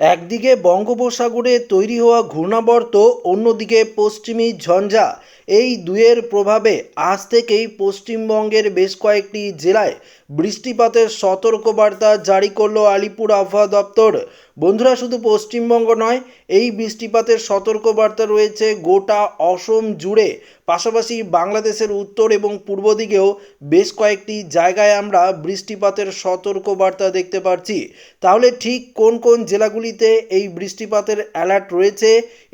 একদিকে বঙ্গোপসাগরে তৈরি হওয়া ঘূর্ণাবর্ত, অন্যদিকে পশ্চিমী ঝঞ্ঝা। এই দুয়ের প্রভাবে আজ থেকেই পশ্চিমবঙ্গের বেশ কয়েকটি জেলায় বৃষ্টিপাতের সতর্কবার্তা জারি করল আলিপুর আবহাওয়া দপ্তর। বন্ধুরা, শুধু পশ্চিমবঙ্গ নয়, এই বৃষ্টিপাতের সতর্কবার্তা রয়েছে গোটা অসম জুড়ে। পাশাপাশি বাংলাদেশের উত্তর এবং পূর্ব দিকেও বেশ কয়েকটি জায়গায় আমরা বৃষ্টিপাতের সতর্কবার্তা দেখতে পাচ্ছি তাহলে ঠিক কোন কোন জেলাগুলিতে এই বৃষ্টিপাতের অ্যালার্ট রয়েছে?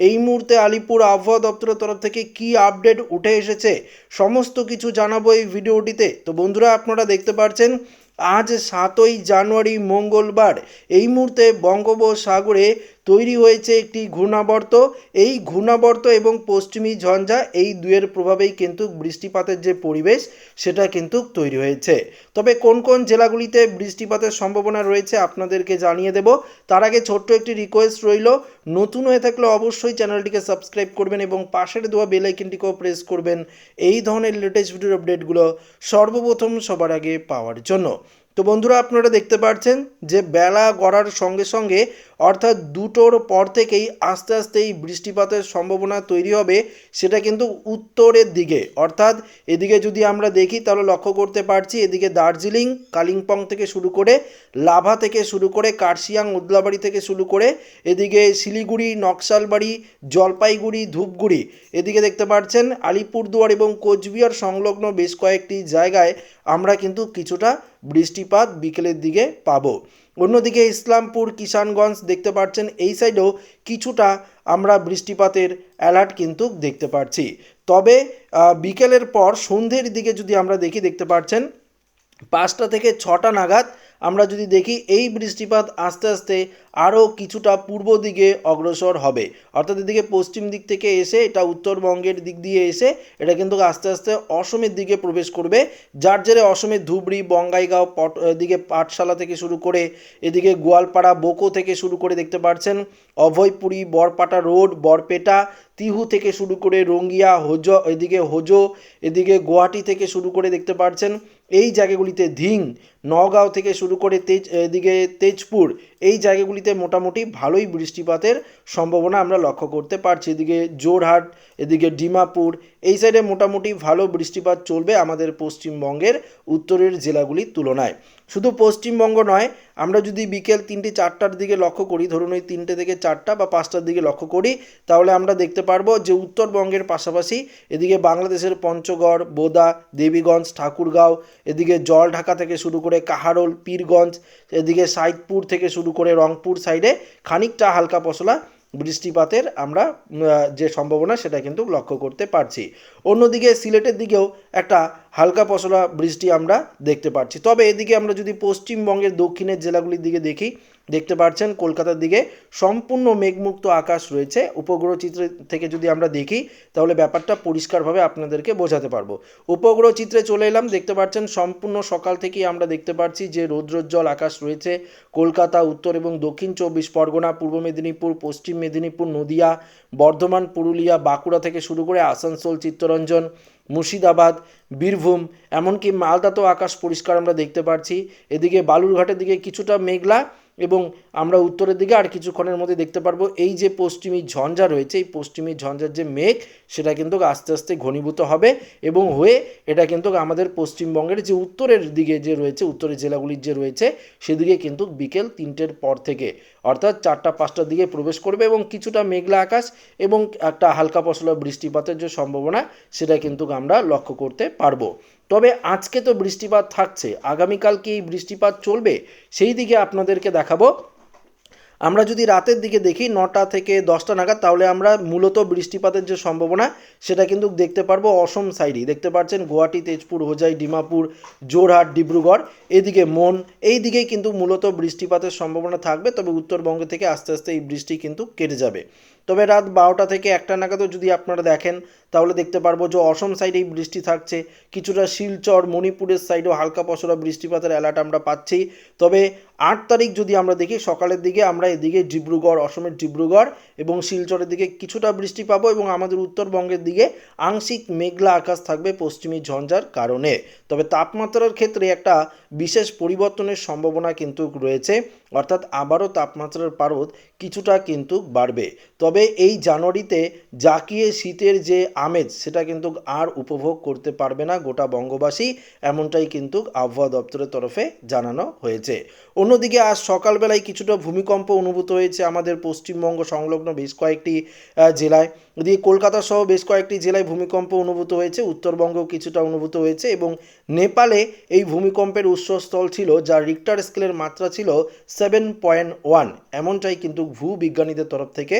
এই মুহূর্তে আলিপুর আবহাওয়া দপ্তরের তরফ থেকে কি আপডেট উঠে এসেছে? সমস্ত কিছু জানাব এই ভিডিওটিতে। তো বন্ধুরা, আপনারা দেখতে পাচ্ছেন আজ সাতই জানুয়ারি মঙ্গলবার এই মুহূর্তে বঙ্গোপসাগরে তৈরি হয়েছে একটি ঘূর্ণাবর্ত। এই ঘূর্ণাবর্ত এবং পশ্চিমী ঝঞ্ঝা এই দুয়ের প্রভাবেই কিন্তু বৃষ্টিপাতের যে পরিবেশ, সেটা কিন্তু তৈরি হয়েছে। তবে কোন কোন জেলাগুলিতে বৃষ্টিপাতের সম্ভাবনা রয়েছে আপনাদেরকে জানিয়ে দেব। তার আগে ছোট্ট একটি রিকোয়েস্ট রইল। নতুন হয়ে থাকলে অবশ্যই চ্যানেলটিকে সাবস্ক্রাইব করবেন এবং পাশের দেওয়া বেল আইকনটিকেও প্রেস করবেন। এই ধরনের লেটেস্ট ভিডিওর আপডেটগুলো সর্বপ্রথম সবার আগে পাওয়ার জন্য। তো বন্ধুরা আপনারা দেখতে পাচ্ছেন যে বেলা গড়ার সঙ্গে সঙ্গে অর্থাৎ দুটোর পর থেকেই আস্তে আস্তে এই বৃষ্টিপাতের সম্ভাবনা তৈরি হবে, সেটা কিন্তু উত্তরের দিকে। অর্থাৎ এদিকে যদি আমরা দেখি, তাহলে লক্ষ্য করতে পারছি এদিকে দার্জিলিং, কালিম্পং থেকে শুরু করে লাভা থেকে শুরু করে কার্শিয়াং, উদলাবাড়ি থেকে শুরু করে এদিকে শিলিগুড়ি, নকশালবাড়ি, জলপাইগুড়ি, ধূপগুড়ি। এদিকে দেখতে পাচ্ছেন আলিপুরদুয়ার এবং কোচবিহার সংলগ্ন বেশ কয়েকটি জায়গায় আমরা কিন্তু কিছুটা বৃষ্টিপাত বিকেলের দিকে পাবো। অন্যদিকে ইসলামপুর, কিষানগঞ্জ দেখতে পাচ্ছেন, এই সাইডেও কিছুটা আমরা বৃষ্টিপাতের অ্যালার্ট কিন্তু দেখতে পাচ্ছি। তবে বিকেলের পর সন্ধ্যের দিকে যদি আমরা দেখি, দেখতে পাচ্ছেন, পাঁচটা থেকে ছটা নাগাদ আমরা যদি দেখি এই বৃষ্টিপাত আস্তে আস্তে আরও কিছুটা পূর্ব দিকে অগ্রসর হবে। অর্থাৎ এদিকে পশ্চিম দিক থেকে এসে এটা উত্তরবঙ্গের দিক দিয়ে এসে এটা কিন্তু আস্তে আস্তে অসমের দিকে প্রবেশ করবে। যার জেরে অসমের ধুবড়ি, বঙ্গাইগাঁও, পট, এদিকে পাঠশালা থেকে শুরু করে এদিকে গোয়ালপাড়া, বোকো থেকে শুরু করে দেখতে পাচ্ছেন অভয়পুরী, বরপাটা রোড, বরপেটা, তিহু থেকে শুরু করে রঙ্গিয়া, হোজ, এদিকে হোজো, এদিকে গুয়াহাটি থেকে শুরু করে দেখতে পাচ্ছেন এই জায়গাগুলিতে ধিং নগাঁও থেকে শুরু করে তেজ, এদিকে তেজপুর, এই জায়গাগুলিতে মোটামুটি ভালোই বৃষ্টিপাতের সম্ভাবনা আমরা লক্ষ্য করতে পারছি। এদিকে জোরহাট এদিকে ডিমাপুর, এই সাইডে মোটামুটি ভালো বৃষ্টিপাত চলবে আমাদের পশ্চিমবঙ্গের উত্তরের জেলাগুলির তুলনায়। শুধু পশ্চিমবঙ্গ নয়, আমরা যদি বিকেল তিনটে, চারটার দিকে লক্ষ্য করি, ধরুন ওই তিনটে থেকে চারটা বা পাঁচটার দিকে লক্ষ্য করি, তাহলে আমরা দেখতে পারব যে উত্তরবঙ্গের পাশাপাশি এদিকে বাংলাদেশের পঞ্চগড়, বোদা, দেবীগঞ্জ, ঠাকুরগাঁও, এদিকে জলঢাকা থেকে শুরু করে কাহারোল, পীরগঞ্জ, এদিকে সাইদপুর থেকে শুরু করে রংপুর সাইডে খানিকটা হালকা পশলা বৃষ্টিপাতের আমরা যে সম্ভাবনা সেটা কিন্তু লক্ষ্য করতে পারছি। অন্যদিকে সিলেটের দিকেও একটা হালকা পশলা বৃষ্টি আমরা দেখতে পাচ্ছি। তবে এদিকে আমরা যদি পশ্চিমবঙ্গের দক্ষিণের জেলাগুলির দিকে দেখি, দেখতে পাচ্ছেন কলকাতার দিকে সম্পূর্ণ মেঘমুক্ত আকাশ রয়েছে। উপগ্রহ চিত্র থেকে যদি আমরা দেখি, তাহলে ব্যাপারটা পরিষ্কারভাবে আপনাদেরকে বোঝাতে পারব। উপগ্রহ চিত্রে চলে এলাম, দেখতে পাচ্ছেন সম্পূর্ণ সকাল থেকেই আমরা দেখতে পাচ্ছি যে রৌদ্রোজ্জ্বল আকাশ রয়েছে। কলকাতা, উত্তর এবং দক্ষিণ চব্বিশ পরগনা, পূর্ব মেদিনীপুর, পশ্চিম মেদিনীপুর, নদিয়া, বর্ধমান, পুরুলিয়া, বাঁকুড়া থেকে শুরু করে আসানসোল, চিত্তরঞ্জন মুর্শিদাবাদ বীরভূম এমনকি মালদাতেও আকাশ পরিষ্কার আমরা দেখতে পারছি। এদিকে বালুরঘাটের দিকে কিছুটা মেঘলা এবং আমরা উত্তরের দিকে আর কিছুক্ষণের মধ্যে দেখতে পারব, এই যে পশ্চিমী ঝঞ্ঝা রয়েছে, এই পশ্চিমী ঝঞ্ঝার যে মেঘ, সেটা কিন্তু আস্তে আস্তে ঘনীভূত হবে এবং হয়ে এটা কিন্তু আমাদের পশ্চিমবঙ্গের যে উত্তরের দিকে যে রয়েছে, উত্তরের জেলাগুলির যে রয়েছে, সেদিকে কিন্তু বিকেল তিনটের পর থেকে, অর্থাৎ চারটা পাঁচটার দিকে প্রবেশ করবে এবং কিছুটা মেঘলা আকাশ এবং একটা হালকা পশলা বৃষ্টিপাতের যে সম্ভাবনা, সেটা কিন্তু আমরা লক্ষ্য করতে পারব। তবে আজকে তো বৃষ্টিপাত থাকছে আগামীকাল কি এই বৃষ্টিপাত চলবে, সেই দিকে আপনাদেরকে দেখাবো। আমরা যদি রাতের দিকে দেখি, নটা থেকে দশটা নাগাদ, তাহলে আমরা মূলত বৃষ্টিপাতের যে সম্ভাবনা, সেটা কিন্তু দেখতে পারব অসম সাইডেই। দেখতে পাচ্ছেন গুয়াহাটি, তেজপুর, হোজাই, ডিমাপুর জোরহাট ডিব্রুগড়, এদিকে মন এই দিকেই কিন্তু মূলত বৃষ্টিপাতের সম্ভাবনা থাকবে, তবে উত্তরবঙ্গ থেকে আস্তে আস্তে এই বৃষ্টি কিন্তু কেটে যাবে। তবে রাত বারোটা থেকে একটা নাগাদও যদি আপনারা দেখেন তাহলে দেখতে পারব যে অসম সাইডেই বৃষ্টি থাকছে। কিছুটা শিলচর, মণিপুরের সাইডেও হালকা পশলা বৃষ্টিপাতের অ্যালার্ট আমরা পাচ্ছি। তবে আট তারিখ যদি আমরা দেখি, সকালের দিকে আমরা এদিকে ডিব্রুগড়, অসমের ডিব্রুগড় এবং শিলচরের দিকে কিছুটা বৃষ্টি পাবো এবং আমাদের উত্তরবঙ্গের দিকে আংশিক মেঘলা আকাশ থাকবে পশ্চিমী ঝঞ্ঝার কারণে। তবে তাপমাত্রার ক্ষেত্রে একটা বিশেষ পরিবর্তনের সম্ভাবনা কিন্তু রয়েছে, অর্থাৎ আবারও তাপমাত্রার পারদ কিছুটা কিন্তু বাড়বে। তবে এই জানুয়ারিতে জাকিয়ে শীতের যে আমেজ, সেটা কিন্তু আর উপভোগ করতে পারবে না গোটা বঙ্গবাসী, এমনটাই কিন্তু আবহাওয়া দপ্তরের তরফে জানানো হয়েছে। অন্যদিকে আজ সকালবেলায় কিছুটা ভূমিকম্প অনুভূত হয়েছে আমাদের পশ্চিমবঙ্গ সংলগ্ন বেশ কয়েকটি জেলায়। এদিকে কলকাতা সহ বেশ কয়েকটি জেলায় ভূমিকম্প অনুভূত হয়েছে, উত্তরবঙ্গেও কিছুটা অনুভূত হয়েছে এবং নেপালে এই ভূমিকম্পের উৎসস্থল ছিল, যার রিক্টার স্কেলের মাত্রা ছিল সেভেন পয়েন্ট ওয়ান এমনটাই কিন্তু ভূবিজ্ঞানীদের তরফ থেকে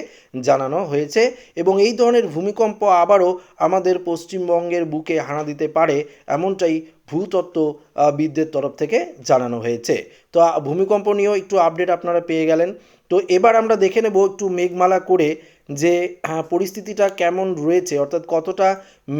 জানানো হয়েছে এবং এই ধরনের ভূমিকম্প আবারও আমাদের পশ্চিমবঙ্গের বুকে হানা দিতে পারে, এমনটাই ভূতত্ত্ববিদদের তরফ থেকে জানানো হয়েছে। তো ভূমিকম্প নিয়েও একটু আপডেট আপনারা পেয়ে গেলেন। তো, এবার আমরা দেখে নেব একটু মেঘমালা করে যে পরিস্থিতিটা কেমন রয়েছে, অর্থাৎ কতটা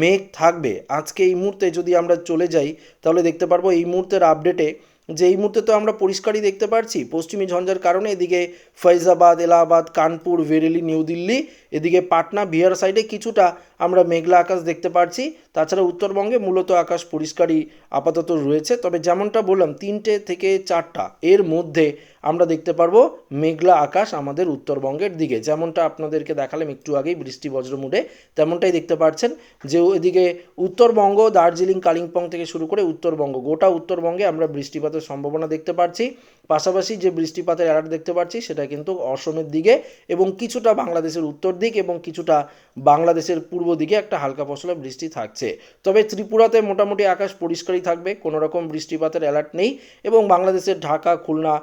মেঘ থাকবে। আজকে এই মুহূর্তে যদি আমরা চলে যাই, তাহলে দেখতে পারব এই মুহূর্তের আপডেটে যে, এই মুহূর্তে তো আমরা পরিষ্কারই দেখতে পাচ্ছি পশ্চিমী ঝঞ্ঝার কারণে এদিকে ফৈজাবাদ এলাহাবাদ, কানপুর, বেরেলি, নিউ দিল্লি, এদিকে পাটনা, বিহার সাইডে কিছুটা আমরা মেঘলা আকাশ দেখতে পারছি। তাছাড়া উত্তরবঙ্গে মূলত আকাশ পরিষ্কারই আপাতত রয়েছে। তবে যেমনটা বললাম, তিনটে থেকে চারটা এর মধ্যে আমরা দেখতে পারব মেঘলা আকাশ আমাদের উত্তরবঙ্গের দিকে। যেমনটা আপনাদেরকে দেখালাম, একটু আগেই বৃষ্টি বজ্রমুডে তেমনটাই দেখতে পাচ্ছেন যে এদিকে উত্তরবঙ্গ, দার্জিলিং, কালিম্পং থেকে শুরু করে উত্তরবঙ্গ, গোটা উত্তরবঙ্গে আমরা বৃষ্টিপাতের সম্ভাবনা দেখতে পাচ্ছি পাশাপাশি যে বৃষ্টিপাতের অ্যালার্ট দেখতে পাচ্ছি, সেটা কিন্তু অসমের দিকে এবং কিছুটা বাংলাদেশের উত্তর দিক এবং কিছুটা বাংলাদেশের পূর্ব দিকে একটা হালকা ফসলা বৃষ্টি থাকছে। তবে ত্রিপুরাতে মোটামুটি আকাশ পরিষ্কারই থাকবে, কোনো রকম বৃষ্টিপাতের অ্যালার্ট নেই এবং বাংলাদেশের ঢাকা, খুলনা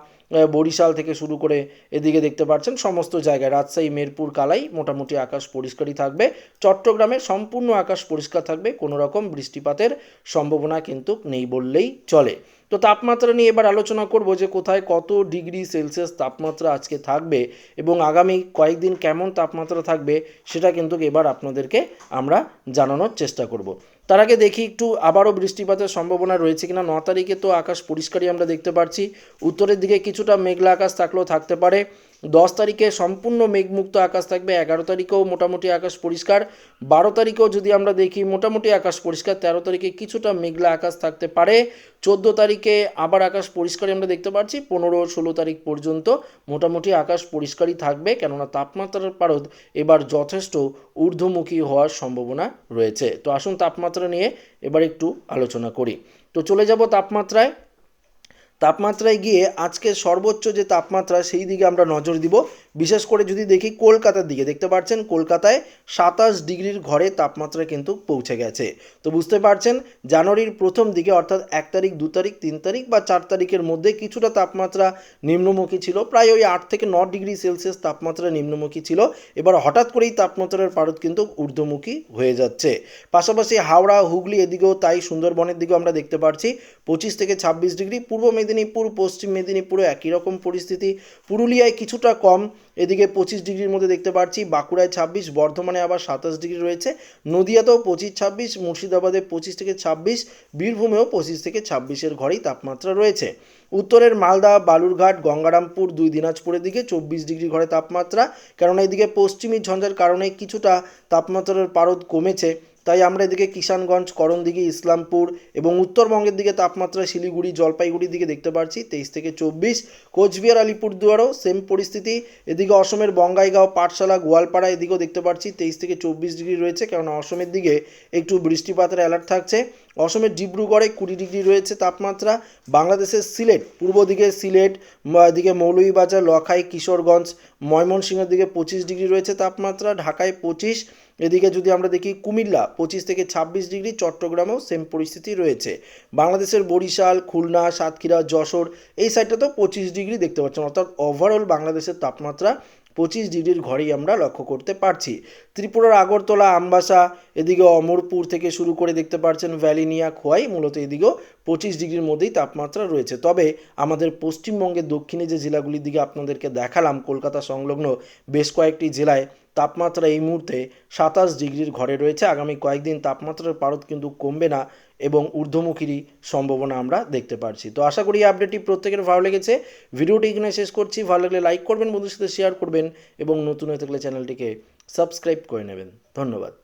বরিশাল থেকে শুরু করে এদিকে দেখতে পাচ্ছেন সমস্ত জায়গায়। রাজশাহী, মেরপুর, কালাই মোটামুটি আকাশ পরিষ্কারই থাকবে। চট্টগ্রামে সম্পূর্ণ আকাশ পরিষ্কার থাকবে। কোনো রকম বৃষ্টিপাতের সম্ভাবনা কিন্তু নেই বললেই চলে। তো তাপমাত্রা নিয়ে এবার আলোচনা করব যে কোথায় কত ডিগ্রি সেলসিয়াস তাপমাত্রা আজকে থাকবে এবং আগামী কয়েকদিন কেমন তাপমাত্রা থাকবে সেটা কিন্তু এবার আপনাদেরকে আমরা জানানোর চেষ্টা করব। তার আগে দেখি একটু, আবারও বৃষ্টিপাতের সম্ভাবনা রয়েছে কিনা। ন তারিখে তো আকাশ পরিষ্কারই আমরা দেখতে পাচ্ছি উত্তরের দিকে কিছুটা মেঘলা আকাশ থাকলেও থাকতে পারে। দশ তারিখে সম্পূর্ণ মেঘমুক্ত আকাশ থাকবে, এগারো তারিখেও মোটামুটি আকাশ পরিষ্কার, বারো তারিখেও যদি আমরা দেখি মোটামুটি আকাশ পরিষ্কার, তেরো তারিখে কিছুটা মেঘলা আকাশ থাকতে পারে, চোদ্দ তারিখে আবার আকাশ পরিষ্কারই আমরা দেখতে পাচ্ছি, পনেরো ষোলো তারিখ পর্যন্ত মোটামুটি আকাশ পরিষ্কারই থাকবে, কেননা তাপমাত্রার পারদ এবার যথেষ্ট ঊর্ধ্বমুখী হওয়ার সম্ভাবনা রয়েছে। তো আসুন তাপমাত্রা নিয়ে এবার একটু আলোচনা করি। তো চলে যাব তাপমাত্রায়। তাপমাত্রায় গিয়ে আজকে সর্বোচ্চ যে তাপমাত্রা, সেই দিকে আমরা নজর দিব। বিশেষ করে যদি দেখি কলকাতার দিকে, দেখতে পাচ্ছেন কলকাতায় সাতাশ ডিগ্রির ঘরে তাপমাত্রা কিন্তু পৌঁছে গেছে। তো বুঝতে পারছেন, জানুয়ারির প্রথম দিকে, অর্থাৎ এক তারিখ, দু তারিখ, তিন তারিখ বা চার তারিখের মধ্যে কিছুটা তাপমাত্রা নিম্নমুখী ছিল। প্রায় ওই আট থেকে ন ডিগ্রি সেলসিয়াস তাপমাত্রা নিম্নমুখী ছিল। এবার হঠাৎ করেই তাপমাত্রার পারদ কিন্তু ঊর্ধ্বমুখী হয়ে যাচ্ছে। পাশাপাশি হাওড়া, হুগলি এদিকেও তাই, সুন্দরবনের দিকেও আমরা দেখতে পাচ্ছি পঁচিশ থেকে ছাব্বিশ ডিগ্রি। পূর্ব মেদিনীপুর পশ্চিম মেদিনীপুরে একই রকম পরিস্থিতি। পুরুলিয়ায় কিছুটা কম, এদিকে পঁচিশ ডিগ্রির মধ্যে দেখতে পাচ্ছি বাঁকুড়ায় ছাব্বিশ, বর্ধমানে আবার সাতাশ ডিগ্রি রয়েছে। নদিয়াতেও পঁচিশ, ছাব্বিশ, মুর্শিদাবাদে পঁচিশ থেকে ছাব্বিশ, বীরভূমেও পঁচিশ থেকে ছাব্বিশের ঘরেই তাপমাত্রা রয়েছে। উত্তরের মালদা, বালুরঘাট, গঙ্গারামপুর, দুই দিনাজপুরের দিকে চব্বিশ ডিগ্রি ঘরে তাপমাত্রা। কেননা এদিকে পশ্চিমী ঝঞ্ঝার কারণে কিছুটা তাপমাত্রার পারদ কমেছে। তাই আমরা এদিকে কিষানগঞ্জ, করণদিঘি, ইসলামপুর এবং উত্তরবঙ্গের দিকে তাপমাত্রা শিলিগুড়ি, জলপাইগুড়ির দিকে দেখতে পাচ্ছি তেইশ থেকে চব্বিশ, কোচবিহার, আলিপুরদুয়ারও সেম পরিস্থিতি। এদিকে অসমের বঙ্গাইগাঁও, পাঠশালা, গোয়ালপাড়া এদিকেও দেখতে পাচ্ছি তেইশ থেকে চব্বিশ ডিগ্রি রয়েছে, কেননা অসমের দিকে একটু বৃষ্টিপাতের অ্যালার্ট থাকছে। অসমের ডিব্রুগড়ে কুড়ি ডিগ্রি রয়েছে তাপমাত্রা। বাংলাদেশের সিলেট, পূর্ব দিকে সিলেট এদিকে মৌলভীবাজার, লখাই, কিশোরগঞ্জ, ময়মনসিংহের দিকে পঁচিশ ডিগ্রি রয়েছে তাপমাত্রা। ঢাকায় পঁচিশ এদিকে যদি আমরা দেখি, কুমিল্লা পঁচিশ থেকে ছাব্বিশ ডিগ্রি, চট্টগ্রামেও সেম পরিস্থিতি রয়েছে। বাংলাদেশের বরিশাল, খুলনা, সাতক্ষীরা, যশোর, এই সাইডটাতেও পঁচিশ ডিগ্রি দেখতে পাচ্ছেন অর্থাৎ ওভারঅল বাংলাদেশের তাপমাত্রা পঁচিশ ডিগ্রির ঘরেই আমরা লক্ষ্য করতে পারছি। ত্রিপুরার আগরতলা, আমবাসা, এদিকে অমরপুর থেকে শুরু করে দেখতে পাচ্ছেন ভ্যালিনিয়া, খোয়াই, মূলত এদিকেও পঁচিশ ডিগ্রির মধ্যেই তাপমাত্রা রয়েছে। তবে আমাদের পশ্চিমবঙ্গের দক্ষিণে যে জেলাগুলির দিকে আপনাদেরকে দেখালাম, কলকাতা সংলগ্ন বেশ কয়েকটি জেলায় তাপমাত্রা এই মুহূর্তে সাতাশ ডিগ্রির ঘরে রয়েছে। আগামী কয়েকদিন তাপমাত্রার পারদ কিন্তু কমবে না এবং ঊর্ধ্বমুখীরই সম্ভাবনা আমরা দেখতে পারছি। তো আশা করি এই আপডেটটি প্রত্যেকের ভালো লেগেছে। ভিডিওটি এখানে শেষ করছি। ভালো লাগলে লাইক করবেন বন্ধুর সাথে শেয়ার করবেন এবং নতুন হয়ে থাকলে চ্যানেলটিকে সাবস্ক্রাইব করে নেবেন। ধন্যবাদ।